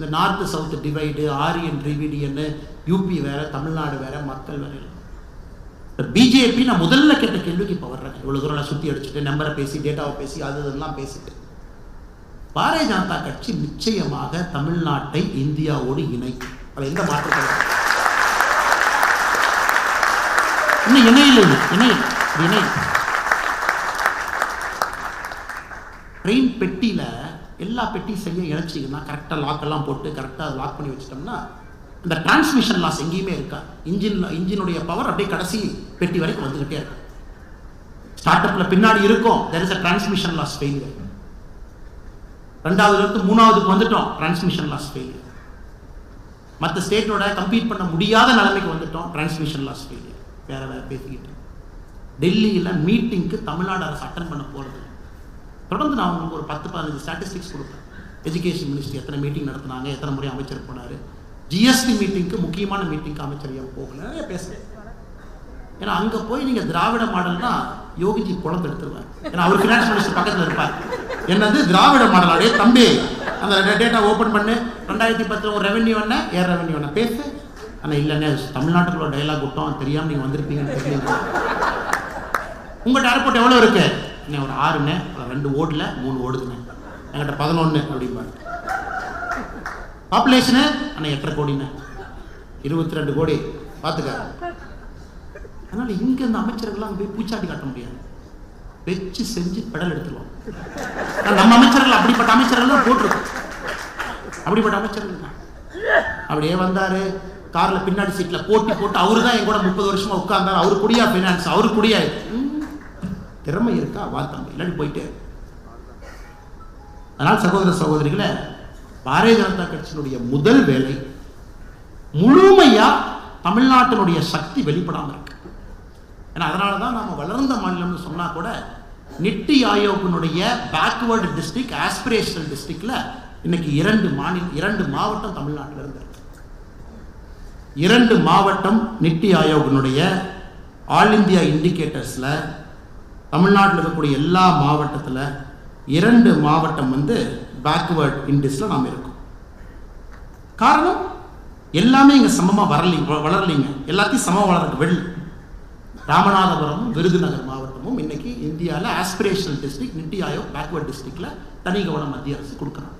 இந்த north south divide Aryan ரிவிடியன்னு UP வேற தமிழ்நாடு வேற மக்கள் வேற பிஜேபி நான் முதல்ல கேட்ட கேள்விக்கு இப்போ வர்றேன். இவ்வளோ தூரம் நான் சுற்றி அடிச்சுட்டு நம்பரை பேசி டேட்டாவை பேசி அது இதெல்லாம் பேசிட்டு. பாரதிய ஜனதா கட்சி நிச்சயமாக தமிழ்நாட்டை இந்தியாவோடு இணைக்கும். அது எந்த மாற்றம் இன்னும் இணையில இது, இணை ட்ரெயின் பெட்டியில் எல்லா பெட்டியும் சரியாக இணைச்சிங்கன்னா கரெக்டாக லாக்கெல்லாம் போட்டு கரெக்டாக லாக் பண்ணி வச்சிட்டோம்னா இந்த டிரான்ஸ்மிஷன் லாஸ் எங்கேயுமே இருக்கா? இன்ஜின் இன்ஜினுடைய பவர் அப்படியே கடைசி பெட்டி வரைக்கும் வந்துக்கிட்டே இருக்கும் ஸ்டார்ட் அப்பில் பின்னாடி இருக்கும் there is a transmission loss failure ரெண்டாவதுலேருந்து மூணாவதுக்கு வந்துட்டோம் டிரான்ஸ்மிஷன் லாஸ் ஃபெயிலியர் மற்ற ஸ்டேட்டோட கம்ப்ளீட் பண்ண முடியாத நிலைமைக்கு வந்துட்டோம் டிரான்ஸ்மிஷன் லாஸ் ஃபெயிலியர் வேற வேற பேசிக்கிட்டு. டெல்லியில் மீட்டிங்க்கு தமிழ்நாடு அரசு அட்டன் பண்ண போகிறது தொடர்ந்து நான் உங்களுக்கு ஒரு பத்து பதினஞ்சு ஸ்டாட்டிஸ்டிக்ஸ் கொடுப்பேன். எஜுகேஷன் மினிஸ்ட்ரி எத்தனை மீட்டிங் நடத்துனாங்க எத்தனை முறை அமைச்சர் போனார். ஜிஎஸ்டி மீட்டிங்க்கு முக்கியமான மீட்டிங்க்கு அமைச்சர் ஏன் போகல? பேசுகிறேன் ஏன்னா அங்கே போய் நீங்கள் திராவிட மாடல்னா யோகிஜி குழந்தை எடுத்துருவார். ஏன்னா அவர் ஃபினான்ஸ் மினிஸ்டர் பக்கத்தில் இருப்பார். என்னது? திராவிட மாடல். அடைய தம்பி அந்த டேட்டா ஓப்பன் பண்ணு. ரெண்டாயிரத்தி பத்தில் ஒரு ரெவன்யூ என்ன? ஏர் ரெவன்யூ என்ன? பேசு. ஆனால் இல்லைண்ணே தமிழ்நாட்டுக்குள்ள டைலாக் விட்டோம். தெரியாமல் நீங்கள் வந்திருப்பீங்கன்னு தெரியல. உங்கள்கிட்ட ஏர்போர்ட் எவ்வளோ இருக்கு? என்ன ஒரு ஆறுண்ணே. ரெண்டு ஓடல மூணு ஓடுதுண்ணே என்கிட்ட பதினொன்று அப்படிம்பாரு. பாப்புலேஷனு அண்ணா எட்டரை கோடிண்ணே இருபத்தி ரெண்டு கோடி. பார்த்துக்க அதனால இங்க இந்த அமைச்சர்கள்லாம் போய் பூச்சாட்டி காட்ட முடியாது. வச்சு செஞ்சு பெடல் எடுத்துருவோம். நம்ம அமைச்சர்கள் அப்படிப்பட்ட அமைச்சர்கள் தான் போட்டிருக்கோம். அப்படிப்பட்ட அமைச்சர்கள் தான் அப்படியே வந்தாரு. கார்ல பின்னாடி சீட்ல போட்டி போட்டு அவரு தான் என் கூட முப்பது வருஷமா உட்கார்ந்தாரு. அவரு குடியா ஃபைனான்ஸ் அவரு குடியா திறமை இருக்கா? வாழ்த்தாங்க. இல்லைன்னு இல்லாட்டி போயிட்டே. அதனால் சகோதர சகோதரிகளை பாரதிய ஜனதா கட்சியினுடைய முதல் வேலை முழுமையாக தமிழ்நாட்டினுடைய சக்தி வெளிப்படாமல் இருக்கு. ஏன்னா அதனால தான் நம்ம வளர்ந்த மாநிலம்னு சொன்னால் கூட நிட்டி ஆயோக்கினுடைய பேக்வேர்டு டிஸ்ட்ரிக்ட் ஆஸ்பிரேஷனல் டிஸ்ட்ரிக்டில் இன்னைக்கு இரண்டு மாநில இரண்டு மாவட்டம் தமிழ்நாட்டில் இருந்து இரண்டு மாவட்டம் நிட்டி ஆயோகனுடைய ஆல் இந்தியா இண்டிகேட்டர்ஸில் தமிழ்நாட்டில் இருக்கக்கூடிய எல்லா மாவட்டத்தில் இரண்டு மாவட்டம் வந்து பேக்வேர்ட் இண்டஸ்ல நாம் இருக்கோம். காரணம் எல்லாமே இங்கே சமமாக வரலீங்க வளரலிங்க. எல்லாத்தையும் சமமாக வளர்க்க வெள்ளி. ராமநாதபுரமும் விருதுநகர் மாவட்டமும் இன்றைக்கி இந்தியாவில் aspirational district NITI Aayog backward டிஸ்ட்ரிக்டில் தனி கவனம் மத்திய அரசு கொடுக்குறாங்க.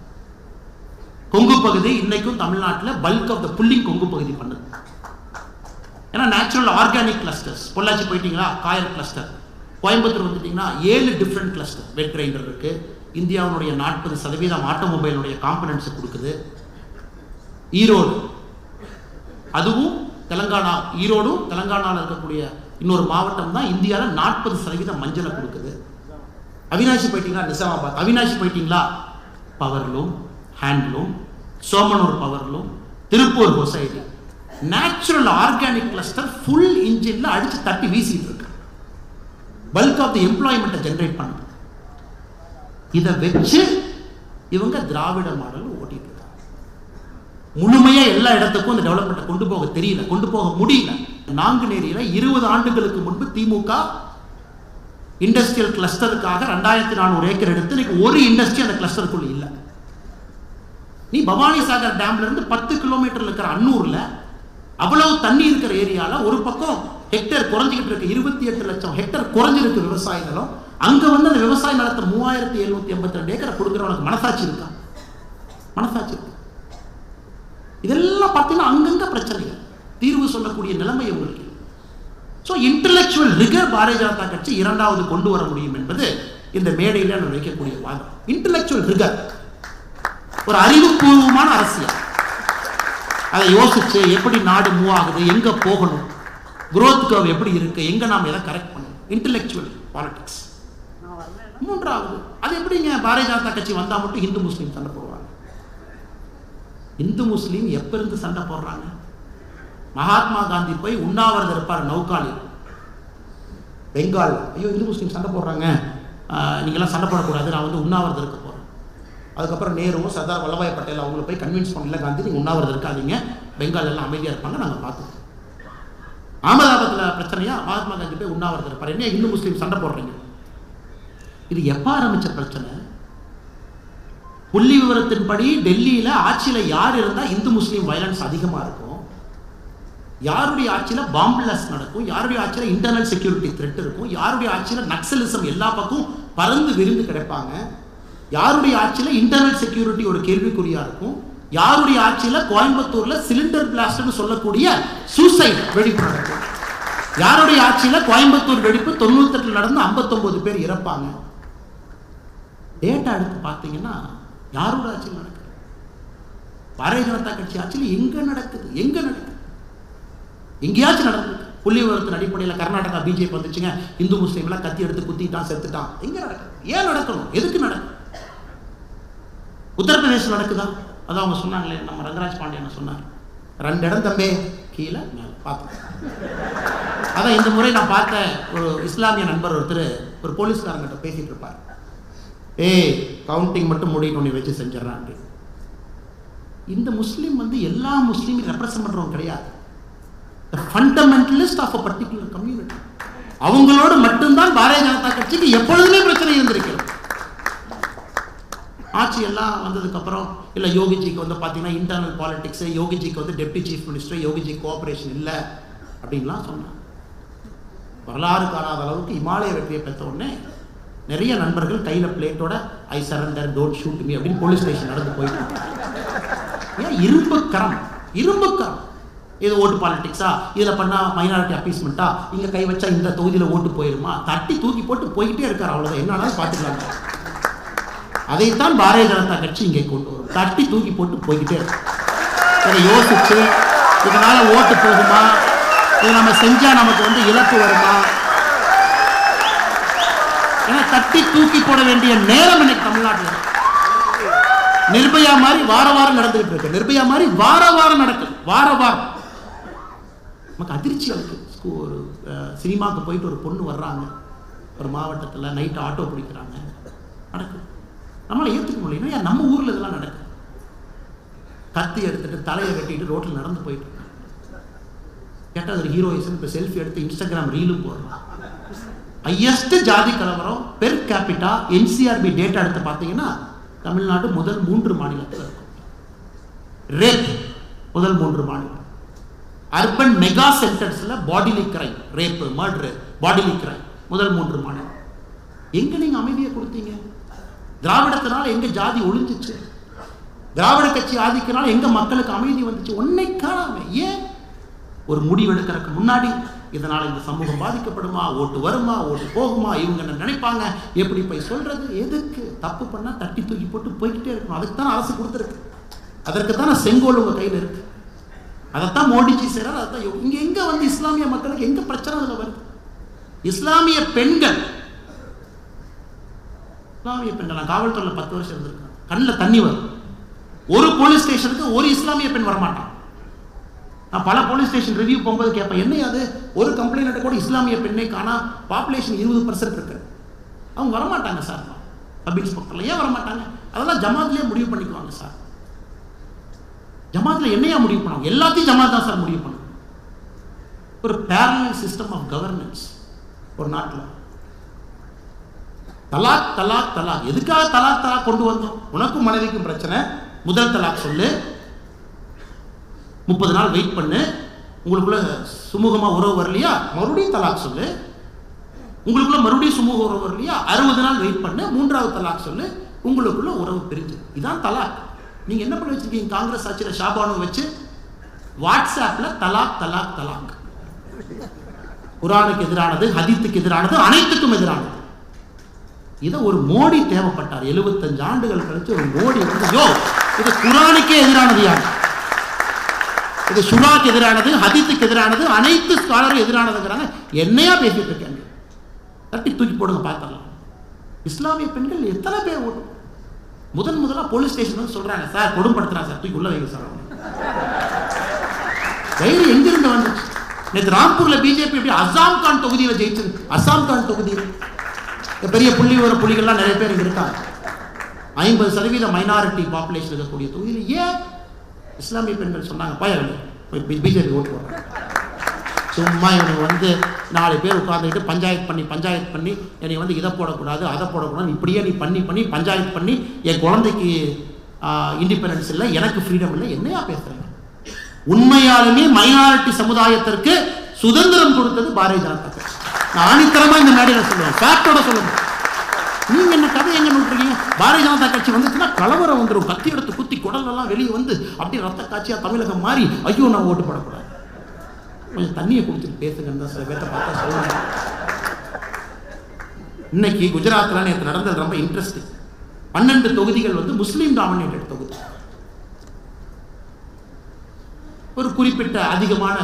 கொங்கு பகுதி இன்னைக்கும் தமிழ்நாட்டில் bulk of the pulling Kongu பகுதி பண்ணுது. ஏன்னா நேச்சுரல் ஆர்கானிக் கிளஸ்டர்ஸ் பொள்ளாச்சி போயிட்டீங்களா? காயல் கிளஸ்டர் கோயம்புத்தூர் வந்துட்டிங்கன்னா ஏழு டிஃப்ரெண்ட் கிளஸ்டர் வெட் கிரைண்டர் இருக்குது இந்தியாவுடைய நாற்பது சதவீதம் ஆட்டோமொபைலுடைய காம்பனன்ட்ஸ் கொடுக்குது. ஈரோடு. அதுவும் தெலங்கானா ஈரோடும் தெலங்கானாவில் இருக்கக்கூடிய இன்னொரு மாவட்டம் தான் இந்தியாவில் நாற்பது சதவீதம் மஞ்சளை கொடுக்குது. அவினாஷி போயிட்டீங்களா? நிசாமாபாத். அவினாஷி போயிட்டீங்களா? Powerloom handloom Somanur powerloom Tiruppur society natural organic cluster full இன்ஜின்ல அடித்து தட்டி வீசிட்டு இருக்கு. பல்க் ஆஃப் தி எம்ப்ளாய்மெண்ட்டை ஜென்ரேட் பண்ணுது. இதை வச்சு இவங்க திராவிட மாடல் ஓட்டிட்டு இருக்காங்க. முழுமையாக எல்லா இடத்துக்கும் இந்த டெவலப்மெண்ட்டை கொண்டு போக தெரியல கொண்டு போக முடியல. நாங்குநேரியில் இருபது ஆண்டுகளுக்கு முன்பு திமுக இண்டஸ்ட்ரியல் கிளஸ்டருக்காக ரெண்டாயிரத்தி நானூறு ஏக்கர் எடுத்து இன்னைக்கு ஒரு இண்டஸ்ட்ரி அந்த கிளஸ்டருக்குள்ள இல்லை. நீ பவானி சாகர் டேம்ல இருந்து பத்து கிலோமீட்டரில் இருக்கிற அன்னூர்ல அவ்வளவு தண்ணி இருக்கிற ஏரியாவில் ஒரு பக்கம் ஹெக்டேர் குறைஞ்சிக்கிட்டு இருக்கு. இருபத்தி எட்டு லட்சம் ஹெக்டேர் குறைஞ்சிருக்கு விவசாய நிலம் அங்க வந்து அந்த விவசாய நிலத்தை மூவாயிரத்தி எழுநூத்தி எண்பத்தி ரெண்டு ஏக்கரை கொடுக்குறவனுக்கு மனசாட்சி இருக்கா? மனசாட்சி இருக்கு. இதெல்லாம் பார்த்தீங்கன்னா அங்கங்க பிரச்சனைகள். தீர்வு சொல்லக்கூடிய நிலைமை உங்களுக்கு. So intellectual rigour Bharatiya Janata கட்சி இரண்டாவது கொண்டு வர முடியும் என்பது இந்த மேடையில் நான் வைக்கக்கூடிய வாதம். இன்டலெக்சுவல் ரிகர் ஒரு அறிவுபூர்வமான அரசியல். அதை யோசிச்சு எப்படி நாடு மூவ் ஆகுது எங்க போகணும்? குரோத் கர்வ் எப்படி இருக்கு? எங்க நாம் எதை கரெக்ட் பண்ணணும்? இன்டெலெக்சுவல் பாலிடிக்ஸ் மூன்றாவது அது எப்படிங்க பாரதிய ஜனதா கட்சி வந்தா மட்டும் இந்து முஸ்லீம் சண்டை போடுவாங்க? இந்து முஸ்லீம் எப்ப இருந்து சண்டை போடுறாங்க? மகாத்மா காந்தி போய் உண்ணாவிரதம் இருப்பார் நௌகாலி. பெங்கால் ஐயோ இந்து முஸ்லீம் சண்டை போடுறாங்க. நீங்களாம் சண்டை போடக்கூடாது. நான் வந்து உண்ணாவிரதம் இருக்க போகிறேன் அதுக்கப்புறம் நேருவும் சர்தார் வல்லபாய் பட்டேல் அவங்கள போய் கன்வின்ஸ் பண்ணல காந்தி. நீங்கள் உண்ணாவிரதம் இருக்காதீங்க. பெங்கால் எல்லாம் அமைதியாக இருப்பாங்க. நாங்கள் பார்த்துக்கோம் அகமதாபாத்தில் பிரச்சனையா? மகாத்மா காந்தி போய் உண்ணாவிரதம் இருப்பார். என்ன இந்து முஸ்லீம் சண்டை போடுறீங்க? இது எப்போ ஆரம்பித்த பிரச்சனை? புள்ளி விவரத்தின்படி டெல்லியில் ஆட்சியில் யார் இருந்தால் இந்து முஸ்லீம் வயலன்ஸ் அதிகமாக இருக்கும்? யாருடைய ஆட்சியில் பாம்பிளாஸ் நடக்கும்? யாருடைய ஆட்சியில் இன்டர்னல் செக்யூரிட்டி த்ரெட் இருக்கும்? யாருடைய ஆட்சியில் நக்சலிசம் எல்லா பக்கம் பறந்து விரிந்து கிடைப்பாங்க? யாருடைய ஆட்சியில் இன்டர்னல் செக்யூரிட்டி ஒரு கேள்விக்குறியாக இருக்கும்? யாருடைய ஆட்சியில் கோயம்புத்தூர்ல சிலிண்டர் பிளாஸ்ட்னு சொல்லக்கூடிய சூசைட் வெடிப்பு நடக்கும் யாருடைய ஆட்சியில் கோயம்புத்தூர் வெடிப்பு தொண்ணூத்தெட்டுல நடந்து 59 பேர் இறப்பாங்க. டேட்டா எடுத்து பார்த்தீங்கன்னா யாரோட ஆட்சியில் நடக்குது? பாரதிய ஜனதா கட்சி ஆட்சியில் எங்கே நடக்குது? எங்கே நடக்குது? எங்கேயாச்சும் நடக்குது புள்ளி விவரத்தின் அடிப்படையில் கர்நாடகா பிஜேபி வந்துச்சுங்க. இந்து முஸ்லீம்லாம் கத்தி எடுத்து குத்திட்டான் செத்துட்டான். எங்கே நடக்குது? ஏன் நடக்கணும்? எதுக்கு நடக்கும் உத்தரப்பிரதேசம் நடக்குதா? அதான் அவங்க சொன்னாங்களே நம்ம ரங்கராஜ் பாண்டியன் சொன்னார்? ரெண்டு இடம் தம்பே. கீழே மேலே பார்த்தோம் அதான் இந்த முறை நான் பார்த்த ஒரு இஸ்லாமிய நண்பர் ஒருத்தர் ஒரு போலீஸ்காரங்கிட்ட பேசிட்டு இருப்பார். ஏய் கவுண்டிங் மட்டும் முடிக்கணும் நீ வச்சு செஞ்சிடறான் இந்த முஸ்லீம் வந்து எல்லா முஸ்லீமையும் ரெப்ரசன்ட் பண்றவங்க கிடையாது. Fundamentalist of a particular community அவங்களோடு மட்டும்தான் பாரதிய ஜனதா கட்சிக்கு எப்பொழுதுமே பிரச்சனை இருந்திருக்கிறது ஆட்சி எல்லாம் வந்ததுக்கப்புறம் இல்லை யோகிஜிக்கு வந்து பார்த்தீங்கன்னா இன்டர்னல் பாலிட்டிக்ஸு யோகிஜிக்கு வந்து deputy chief minister Yogi ji cooperation இல்லை அப்படின்லாம் சொன்னாங்க. வரலாறு காணாத அளவுக்கு இமாலய வெற்றியை பெற்ற உடனே நிறைய நண்பர்கள் கையில் பிளேட்டோட I surrender don't shoot me அப்படின்னு போலீஸ் ஸ்டேஷன் நடந்து போயிட்டு ஏன்? இரும்பு கரம். இரும்பு கரம். இது ஓட்டு பாலிடிக்ஸா இதில் பண்ணால் மைனாரிட்டி அப்பீஸ்மெண்ட்டா இங்கே கை வச்சா இந்த தொகுதியில் ஓட்டு போயிருமா? தட்டி தூக்கி போட்டு போய்கிட்டே இருக்கார் அவ்வளோதான் என்னன்னா பார்த்துக்கலாம் அதைத்தான் பாரதிய ஜனதா கட்சி இங்கே கொண்டு வரும். தட்டி தூக்கி போட்டு போய்கிட்டே இருக்கும் இதை யோசிச்சு இதனால ஓட்டு போகுமா? இதை நம்ம செஞ்சா நமக்கு வந்து இழப்பு வருமா? ஏன்னா தட்டி தூக்கி போட வேண்டிய நேரம் இன்னைக்கு தமிழ்நாட்டில் நிர்பயா மாதிரி வார வாரம் நடந்துகிட்டு இருக்கு. நிர்பயா மாதிரி வார வாரம் நடக்குது. வார வாரம். நமக்கு அதிர்ச்சி இருக்கு. ஒரு சினிமாவுக்கு போயிட்டு ஒரு பொண்ணு வர்றாங்க. ஒரு மாவட்டத்தில் நைட்டு ஆட்டோ பிடிக்கிறாங்க. நடக்குது. நம்மளால் ஏற்றுக்க முடியலன்னா நம்ம ஊரில் இதெல்லாம் நடக்குது? கத்தி எடுத்துகிட்டு தலையை கட்டிட்டு ரோட்டில் நடந்து போயிட்டு கேட்டால் அது ஹீரோயிசம் இப்போ செல்ஃபி எடுத்து இன்ஸ்டாகிராம் ரீலும் போடுறான் ஹையஸ்ட் ஜாதி கலவரம் பெர் கேபிட்டா என்சிஆர்பி டேட்டா எடுத்து பார்த்தீங்கன்னா தமிழ்நாடு முதல் மூன்று மாநிலத்தில் இருக்கும். ரேப் முதல் மூன்று மாநிலம். Urban mega சென்டர்ஸில் bodily crime rape murder bodily crime முதல் மூன்று மாநிலம். எங்கே நீங்கள் அமைதியை கொடுத்தீங்க? திராவிடத்தினால எங்க ஜாதி ஒளிஞ்சிச்சு திராவிட கட்சி ஆதிக்கனால எங்க மக்களுக்கு அமைதி வந்துச்சு? ஒன்னை காணாம ஏன் ஒரு முடிவு எடுக்கிறதுக்கு முன்னாடி இதனால இந்த சமூகம் பாதிக்கப்படுமா? ஓட்டு வருமா? ஓட்டு போகுமா? இவங்க என்ன நினைப்பாங்க? எப்படி போய் சொல்றது? எதுக்கு? தப்பு பண்ணா தட்டி தூக்கி போட்டு போய்கிட்டே இருக்கணும். அதுக்கு தான் அரசு கொடுத்துருக்கு. அதற்கு தானே செங்கோல் உங்க கையில் இருக்கு. அதைத்தான் மோடிஜி செய்கிறார் அதைத்தான் இங்கே எங்கே வந்து இஸ்லாமிய மக்களுக்கு எங்கே பிரச்சனை அதில் வருது? இஸ்லாமிய பெண்கள் இஸ்லாமிய பெண்கள் நான் காவல்துறையில் பத்து வருஷம் இருந்திருக்கேன். கண்ணில் தண்ணி வரும். ஒரு போலீஸ் ஸ்டேஷனுக்கு ஒரு இஸ்லாமிய பெண் வரமாட்டான். நான் பல போலீஸ் ஸ்டேஷன் ரிவ்யூ போகும்போது கேட்பேன் என்ன அது ஒரு கம்ப்ளைண்ட் கூட இஸ்லாமிய பெண்ணை காணா பாப்புலேஷன் இருபது பர்சன்ட் இருக்கு. அவங்க வரமாட்டாங்க சார். சப் இன்ஸ்பெக்டர்ல ஏன் வரமாட்டாங்க? அதெல்லாம் ஜமாத்லயே முடிவு பண்ணிக்குவாங்க சார். ஜமாத்ல என்னையா முடிவு பண்ணுவாங்க? எல்லாத்தையும் ஜமாத் தான் சார் முடிவு பண்ணும். ஒரு பேரலல் சிஸ்டம் ஆஃப் கவர்னன்ஸ் ஒரு நாட்டில். தலாக் தலாக் தலாக் எதுக்காக தலாக் தலாக் கொண்டு வந்தோம்? உனக்கும் மனைவிக்கும் பிரச்சனை. முதல் தலாக் சொல்லு. முப்பது நாள் வெயிட் பண்ணு. உங்களுக்குள்ள சுமூகமாக உறவு வரலையா? மறுபடியும் தலாக் சொல்லு. உங்களுக்குள்ள மறுபடியும் சுமூக உறவு வரலையா? அறுபது நாள் வெயிட் பண்ணு. மூன்றாவது தலாக் சொல்லு. உங்களுக்குள்ள உறவு பிரிஞ்சு. இதான் தலாக். நீங்கள் என்ன பண்ணி வச்சிருக்கீங்க? காங்கிரஸ் ஆட்சியில் ஷாபானு வச்சு வாட்ஸ்ஆப்பில் தலாக் தலாக் தலாக். குரானுக்கு எதிரானது ஹதீத்துக்கு எதிரானது அனைத்துக்கும் எதிரானது. இதை ஒரு மோடி தேவைப்பட்டார். 75 ஆண்டுகள் கழிச்சு ஒரு மோடி வந்து யோ இது குரானுக்கே எதிரானது யார்? இது ஷுராக்கு எதிரானது ஹதித்துக்கு எதிரானது அனைத்து ஸ்காலரும் எதிரானதுங்கிறாங்க. என்னையா பேசிட்டு இருக்காங்க தட்டி தூக்கி போடுங்க பார்த்தலாம் இஸ்லாமிய பெண்கள் எத்தனை பேர் ஓடும் முதன் முதலா போலீஸ் ஸ்டேஷன் வந்து சொல்றாங்க சார் கொடுமைப்படுத்துறாங்க சார் தூக்கி உள்ள வைங்க சார் தைரியம் எங்கிருந்து வந்துச்சு? நேற்று ராம்பூரில் பிஜேபி எப்படி அசாம் கான் தொகுதியில் ஜெயிச்சது? அசாம் கான் தொகுதியில். இந்த பெரிய புள்ளி வர புலிகள்லாம் நிறைய பேர் இருக்காங்க. ஐம்பது சதவீத மைனாரிட்டி பாப்புலேஷன் இருக்கக்கூடிய தொகுதியில் ஏன் இஸ்லாமிய பெண்கள் சொன்னாங்க போய் பிஜேபி ஓட்டு போடுறாங்க சும்மா இவனுக்கு வந்து நாலு பேர் உட்காந்துக்கிட்டு பஞ்சாயத்து பண்ணி பஞ்சாயத்து பண்ணி என்னை வந்து இதை போடக்கூடாது அதை போடக்கூடாது இப்படியே நீ பண்ணி பண்ணி பஞ்சாயத்து பண்ணி என் குழந்தைக்கு இண்டிபெண்டன்ஸ் இல்லை எனக்கு ஃப்ரீடம் இல்லை என்னையா பேசுகிறாங்க உண்மையாலுமே மைனாரிட்டி சமுதாயத்திற்கு சுதந்திரம் கொடுத்தது பாரதிய ஜனதா கட்சி. நான் ஆணித்தரமா இந்த மேடையில் சொல்லுவேன். ஃபேக்டோட சொல்லுங்க. நீங்கள் என்ன கதை எங்கே நோட்டுருக்கீங்க பாரதிய ஜனதா கட்சி வந்துச்சுன்னா கலவரம் வந்துடும் கத்தி எடுத்து குத்தி குடலெல்லாம் வெளியே வந்து அப்படியே ரத்த காட்சியாக தமிழகம் மாறி ஐயோ நான் ஓட்டு போடக்கூடாது. கொஞ்சம் தண்ணியை குடிச்சிட்டு பேசுங்கன்னு தான் சில பேர்த்த பார்த்தா சொல்லுவாங்க. இன்னைக்கு குஜராத்தில் நேற்று நடந்தது ரொம்ப இன்ட்ரெஸ்டிங் பன்னெண்டு தொகுதிகள் வந்து முஸ்லீம் டாமினேட்டட் தொகுதி. ஒரு குறிப்பிட்ட அதிகமான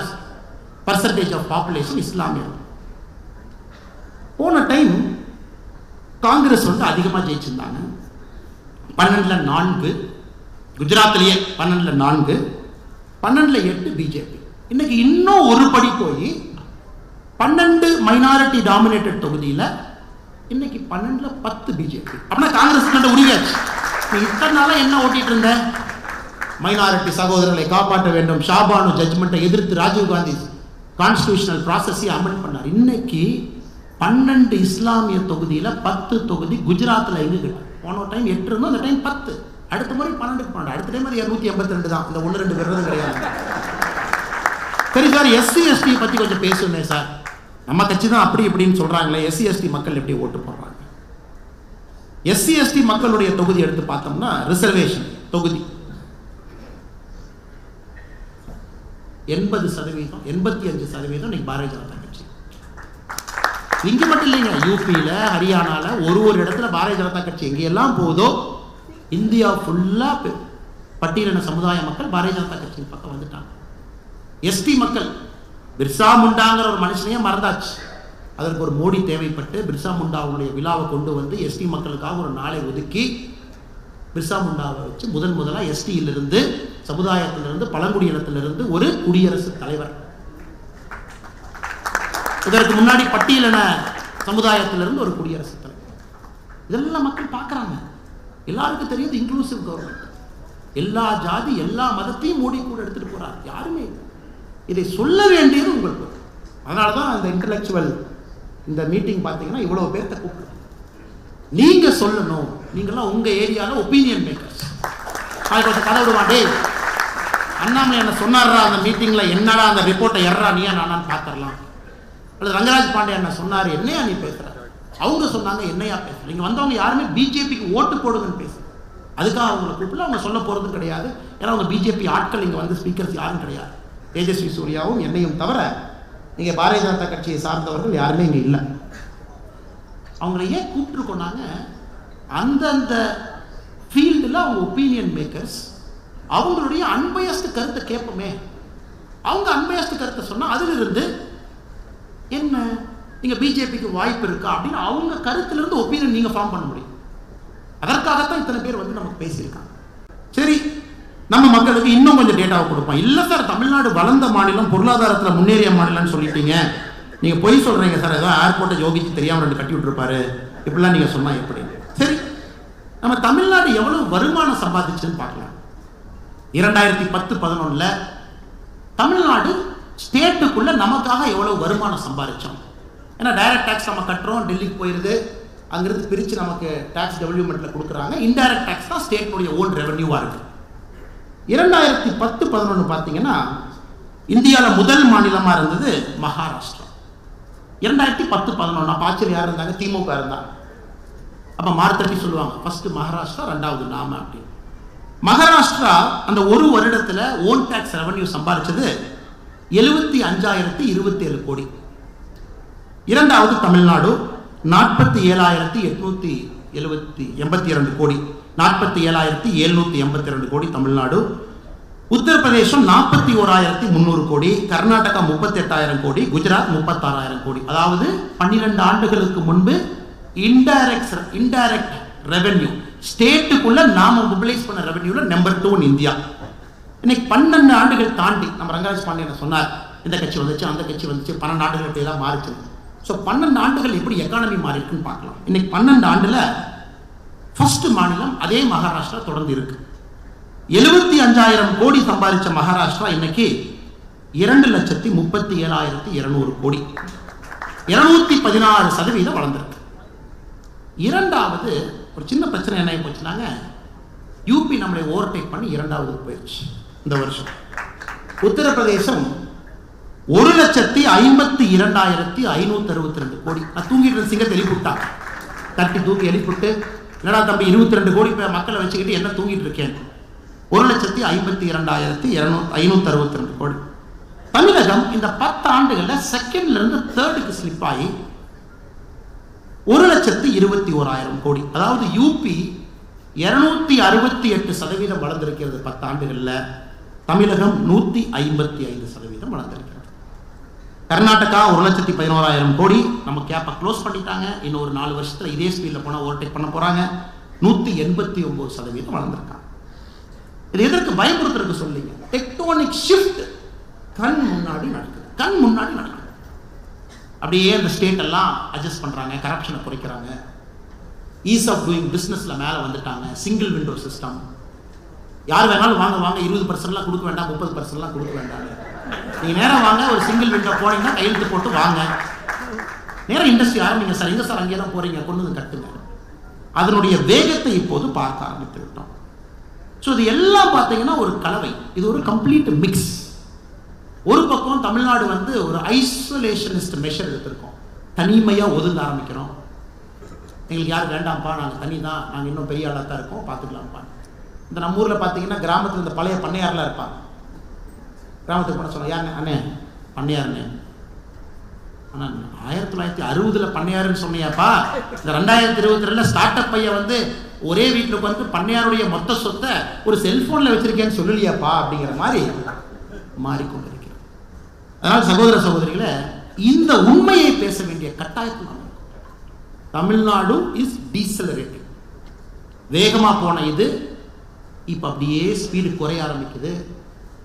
பர்சன்டேஜ் ஆஃப் பாப்புலேஷன் இஸ்லாமியர் போன டைம் காங்கிரஸ் வந்து அதிகமாக ஜெயிச்சிருந்தாங்க. பன்னெண்டில் நான்கு குஜராத்லேயே பன்னெண்டில் நான்கு பன்னெண்டில் எட்டு பிஜேபி இன்னைக்கு இன்னும் ஒரு படி போய் பன்னெண்டு மைனாரிட்டி டாமினேட்டட் தொகுதியில் இன்னைக்கு பன்னெண்டில் பத்து பிஜேபி அப்படின்னா காங்கிரஸ் கண்ட உரியாச்சு நீ இத்தனை நாளாக என்ன ஓட்டிட்டு இருந்த? மைனாரிட்டி சகோதரர்களை காப்பாற்ற வேண்டும். ஷாபானு ஜட்ஜ்மெண்ட்டை எதிர்த்து ராஜீவ் காந்தி கான்ஸ்டியூஷனல் ப்ராசஸை அமல் பண்ணார். இன்னைக்கு பன்னெண்டு இஸ்லாமிய தொகுதியில் பத்து தொகுதி குஜராத்தில் எங்க போன டைம் எட்டு இருந்தோம் அந்த டைம் பத்து. அடுத்த முறை பன்னெண்டுக்கு பன்னெண்டு. அடுத்த டைம் அது இரநூத்தி எண்பத்தி ரெண்டு தான். இந்த ஒன்று ரெண்டு விரதம் கிடையாது. சரி சார் எஸ்சி எஸ்டி பற்றி கொஞ்சம் பேசுனேன் சார். நம்ம கட்சி தான் அப்படி இப்படின்னு சொல்கிறாங்களே எஸ்சி எஸ்டி மக்கள் எப்படி ஓட்டு போடுறாங்க? எஸ்சி எஸ்டி மக்களுடைய தொகுதி எடுத்து பார்த்தோம்னா ரிசர்வேஷன் தொகுதி. எண்பது சதவீதம் எண்பத்தி அஞ்சு சதவீதம் இன்னைக்கு பாரதிய ஜனதா இங்கே மட்டும் இல்லைங்க யூபியில் ஹரியானாவில் ஒரு ஒரு இடத்துல பாரதிய ஜனதா கட்சி எங்கெல்லாம் போதோ இந்தியா ஃபுல்லாக பட்டியலின சமுதாய மக்கள் பாரதிய ஜனதா கட்சியின் பக்கம் வந்துட்டாங்க. எஸ்டி மக்கள் பிர்சா முண்டாங்கிற ஒரு மனுஷனையே மறந்தாச்சு. அதற்கு ஒரு மோடி தேவைப்பட்டு பிர்சா முண்டாவுடைய விழாவை கொண்டு வந்து எஸ்டி மக்களுக்காக ஒரு நாளை ஒதுக்கி பிர்சா முண்டாவை வச்சு முதன் முதலாக எஸ்டியிலிருந்து சமுதாயத்திலிருந்து பழங்குடியினத்திலிருந்து ஒரு குடியரசுத் தலைவர் இதற்கு முன்னாடி பட்டியலின சமுதாயத்திலிருந்து ஒரு குடியரசுத் தலைவர். இதெல்லாம் மக்கள் பார்க்குறாங்க. எல்லாருக்கும் தெரியுது இன்க்ளூசிவ் கவர்மெண்ட் எல்லா ஜாதி எல்லா மதத்தையும் மோடி கூட எடுத்துகிட்டு போகிறார் யாருமே இல்லை. இதை சொல்ல வேண்டியது உங்களுக்கு அதனால தான் அந்த இன்டலெக்சுவல் இந்த மீட்டிங் பார்த்தீங்கன்னா இவ்வளோ பேர்த்த கூப்பிடுறோம் நீங்கள் சொல்லணும். நீங்களாம் உங்கள் ஏரியாவில் ஒப்பீனியன் மேக்கர்ஸ் அது கொஞ்சம் கதை விடுவான் அண்ணாமலை என்ன சொன்னாரா அந்த மீட்டிங்கில் என்னடா அந்த ரிப்போர்ட்டை எறா நீயா நானான்னு பார்த்துடலாம். அல்லது ரங்கராஜ் பாண்டே அண்ணா சொன்னார்? என்னையா நீ பேசுற? அவங்க சொன்னாங்க என்னையா பேசுகிறேன் இங்கே வந்தவங்க யாருமே பிஜேபிக்கு ஓட்டு போடுங்கன்னு பேசு அதுக்காக அவங்களை கூப்பிடல. அவங்க சொல்ல போகிறதும் கிடையாது. ஏன்னா அவங்க பிஜேபி ஆட்கள் இங்கே வந்து ஸ்பீக்கர்ஸ் யாரும் கிடையாது. தேஜஸ்வி சூர்யாவும் என்னையும் தவிர நீங்கள் பாரதிய ஜனதா கட்சியை சார்ந்தவர்கள் யாருமே இங்கே இல்லை. அவங்கள ஏன் கூப்பிட்டுருக்கோனாங்க அந்தந்த ஃபீல்டில் அவங்க ஒப்பீனியன் மேக்கர்ஸ் அவங்களுடைய அன்பயஸ்டு கருத்தை கேட்போமே. அவங்க அன்பயஸ்டு கருத்தை சொன்னால் அதிலிருந்து என்ன? நீங்கள் பிஜேபிக்கு வாய்ப்பு இருக்கா? அப்படின்னு அவங்க கருத்திலிருந்து ஒப்பீனியன் நீங்கள் ஃபார்ம் பண்ண முடியும். அதற்காகத்தான் இத்தனை பேர் வந்து நமக்கு பேசியிருக்காங்க. சரி நம்ம மக்களுக்கு இன்னும் கொஞ்சம் டேட்டாவை கொடுப்போம். இல்லை சார் தமிழ்நாடு வளர்ந்த மாநிலம் பொருளாதாரத்தில் முன்னேறிய மாநிலம்னு சொல்லிட்டீங்க. நீங்கள் பொய் சொல்கிறீங்க சார் ஏதோ ஏர்போர்ட்டை யோகிச்சு தெரியாமல் ரெண்டு கட்டி விட்டுருப்பாரு. இப்படிலாம் நீங்கள் சொன்னால் எப்படி? சரி நம்ம தமிழ்நாடு எவ்வளோ வருமானம் சம்பாதிச்சுன்னு பார்க்கலாம். இரண்டாயிரத்தி பத்து பதினொன்றில் தமிழ்நாடு ஸ்டேட்டுக்குள்ள நமக்காக எவ்வளவு வருமானம் சம்பாதிச்சோம் ஏன்னா டைரக்ட் டேக்ஸ் நம்ம கட்டுறோம் டெல்லிக்கு போயிருது அங்கிருந்து பிரித்து நமக்கு டேக்ஸ் டெவலப்மெண்ட்டில் கொடுக்குறாங்க. இன்டைரக்ட் டேக்ஸ் தான் ஸ்டேட்னுடைய ஓன் ரெவன்யூவாக இருக்குது இரண்டாயிரத்தி பத்து பதினொன்று பார்த்தீங்கன்னா இந்தியாவில் முதல் மாநிலமாக இருந்தது மகாராஷ்டிரா. இரண்டாயிரத்தி பத்து பதினொன்று அப்போ ஆச்சரியம் யார் இருந்தாங்க? திமுக இருந்தாங்க. அப்போ மார்த்தட்டி சொல்லுவாங்க ஃபஸ்ட்டு மகாராஷ்டிரா ரெண்டாவது நாம அப்படின்னு. மகாராஷ்டிரா அந்த ஒரு வருடத்தில் ஓன் டேக்ஸ் ரெவன்யூ சம்பாதிச்சது எழுபத்தி அஞ்சாயிரத்தி இருபத்தி ஏழு கோடி. இரண்டாவது தமிழ்நாடு நாற்பத்தி ஏழாயிரத்தி எட்நூத்தி எழுபத்தி எண்பத்தி இரண்டு கோடி. நாற்பத்தி ஏழாயிரத்தி எழுநூத்தி எண்பத்தி ரெண்டு கோடி தமிழ்நாடு. உத்தரப்பிரதேசம் நாற்பத்தி ஓராயிரத்தி முந்நூறு கோடி. கர்நாடகா முப்பத்தி எட்டாயிரம் கோடி. குஜராத் முப்பத்தாறாயிரம் கோடி. அதாவது பன்னிரெண்டு ஆண்டுகளுக்கு முன்பு இன்டைரக்ட் இன்டைரக்ட் ரெவென்யூ ஸ்டேட்டுக்குள்ள நாம மொபிலைஸ் பண்ண ரெவென்யூல நம்பர் டூ இந்தியா இன்னைக்கு பன்னெண்டு ஆண்டுகள் தாண்டி நம்ம ரங்கராஜ் பாண்டியன் சொன்னார் இந்த கட்சி வந்துச்சு அந்த கட்சி வந்துச்சு பன்னெண்டு ஆண்டுகள் இப்படி தான் மாறிச்சு ஸோ பன்னெண்டு ஆண்டுகள் எப்படி எக்கானமி மாறி இருக்குன்னு பார்க்கலாம். இன்னைக்கு பன்னெண்டு ஆண்டுல ஃபர்ஸ்ட் மாநிலம் அதே மகாராஷ்டிரா தொடர்ந்து இருக்கு. எழுபத்தி அஞ்சாயிரம் கோடி சம்பாதிச்ச மகாராஷ்டிரா இன்னைக்கு இரண்டு லட்சத்தி முப்பத்தி ஏழாயிரத்தி இருநூறு கோடி. இருநூத்தி பதினாறு சதவீதம் வளர்ந்துருக்கு. இரண்டாவது ஒரு சின்ன பிரச்சனை என்ன போச்சுனாங்க யூபி நம்மளை ஓவர்டேக் பண்ணி இரண்டாவது போயிடுச்சு இந்த வருஷம். உத்தரப்பிரதேசம் ஒரு லட்சத்தி ஐம்பத்தி இரண்டாயிரத்தி ஐநூத்தி அறுபத்தி ரெண்டு கோடி. நான் தூங்கிட்டு இருந்த சிங்கத்தை எழுப்பிவிட்டான் தட்டி தூக்கி எழுப்பிவிட்டு என்னடா தம்பி இருபத்தி ரெண்டு கோடி பேர் மக்களை வச்சுக்கிட்டு என்ன தூங்கிட்டு இருக்கேன்? ஒரு லட்சத்தி ஐம்பத்தி இரண்டாயிரத்தி இரநூ ஐநூத்தி அறுபத்தி ரெண்டு கோடி. தமிழகம் இந்த பத்து ஆண்டுகளில் செகண்ட்ல இருந்து தேர்டுக்கு ஸ்லிப் ஆகி ஒரு லட்சத்தி இருபத்தி ஓராயிரம் கோடி. அதாவது யூபி இருநூத்தி அறுபத்தி எட்டு சதவீதம் வளர்ந்திருக்கிறது பத்து ஆண்டுகளில். தமிழகம் நூற்றி ஐம்பத்தி ஐந்து சதவீதம் வளர்ந்திருக்கிறது. கர்நாடகா ஒரு லட்சத்தி பதினோராயிரம் கோடி நம்ம கேப்பை க்ளோஸ் பண்ணிட்டாங்க. இன்னும் ஒரு நாலு வருஷத்தில் இதே ஸ்பீடில் போனால் ஓவர்டேக் பண்ண போகிறாங்க நூற்றி எண்பத்தி ஒம்பது சதவீதம் வளர்ந்துருக்காங்க. இது எதற்கு பயன்படுத்துறதுக்கு சொல்லிங்க டெக்டோனிக் ஷிஃப்ட் கண் முன்னாடி நடக்குது. கண் முன்னாடி நடக்குது. அப்படியே அந்த ஸ்டேட் எல்லாம் அட்ஜஸ்ட் பண்ணுறாங்க கரப்ஷனை குறைக்கிறாங்க. ஈஸ் ஆஃப் டூயிங் பிஸ்னஸில் மேலே வந்துட்டாங்க. சிங்கிள் விண்டோ சிஸ்டம் யார் வேணாலும் வாங்க வாங்க. இருபது பர்சன்ட்லாம் கொடுக்க வேண்டாம் முப்பது பர்சன்ட்லாம் கொடுக்க வேண்டாம். நீங்கள் நேரம் வாங்க ஒரு சிங்கிள் விண்டோ போனீங்கன்னா கையெழுத்து போட்டு வாங்க. நேரம் இண்டஸ்ட்ரி ஆரம்பிங்க சார். எங்கே சார் அங்கேயே தான் போகிறீங்க கொண்டு வந்து கட்டுங்க. அதனுடைய வேகத்தை இப்போது பார்க்க ஆரம்பித்து விட்டோம். ஸோ இது எல்லாம் பார்த்தீங்கன்னா ஒரு கலவை. இது ஒரு கம்ப்ளீட் மிக்ஸ் ஒரு பக்கம் தமிழ்நாடு வந்து ஒரு ஐசோலேஷனிஸ்ட் மெஷர் எடுத்திருக்கோம். தனிமையாக ஒதுங்க ஆரம்பிக்கிறோம். எங்களுக்கு யாரும் வேண்டாம்ப்பா நாங்கள் தனி தான் நாங்கள் இன்னும் பெரிய ஆளாக தான் இருக்கோம். பார்த்துக்கலாம்ப்பா. இந்த நம்ம ஊரில் பார்த்தீங்கன்னா கிராமத்தில் இந்த பழைய பண்ணையாரெலாம் இருப்பாங்க. கிராமத்துக்கு போன சொல்ல யாருங்க? அண்ணே பண்ணையாருண்ணே ஆனால் ஆயிரத்தி தொள்ளாயிரத்தி அறுபதுல பண்ணையாருன்னு சொன்னியாப்பா. இந்த ரெண்டாயிரத்தி இருபத்தி ரெண்டுல ஸ்டார்ட் அப் பையன் வந்து ஒரே வீட்டில் உட்காந்து பண்ணையாருடைய மொத்த சொத்தை ஒரு செல்ஃபோனில் வச்சிருக்கேன்னு சொல்லலையாப்பா அப்படிங்கிற மாதிரி மாறிக்கொண்டிருக்கிறது அதனால் சகோதர சகோதரிகளை இந்த உண்மையை பேச வேண்டிய கட்டாயத்தில் நாம் தமிழ்நாடு இஸ் டீசலரேட்டிங் வேகமாக போன இது இப்போ அப்படியே ஸ்பீடு குறைய ஆரம்பிக்குது.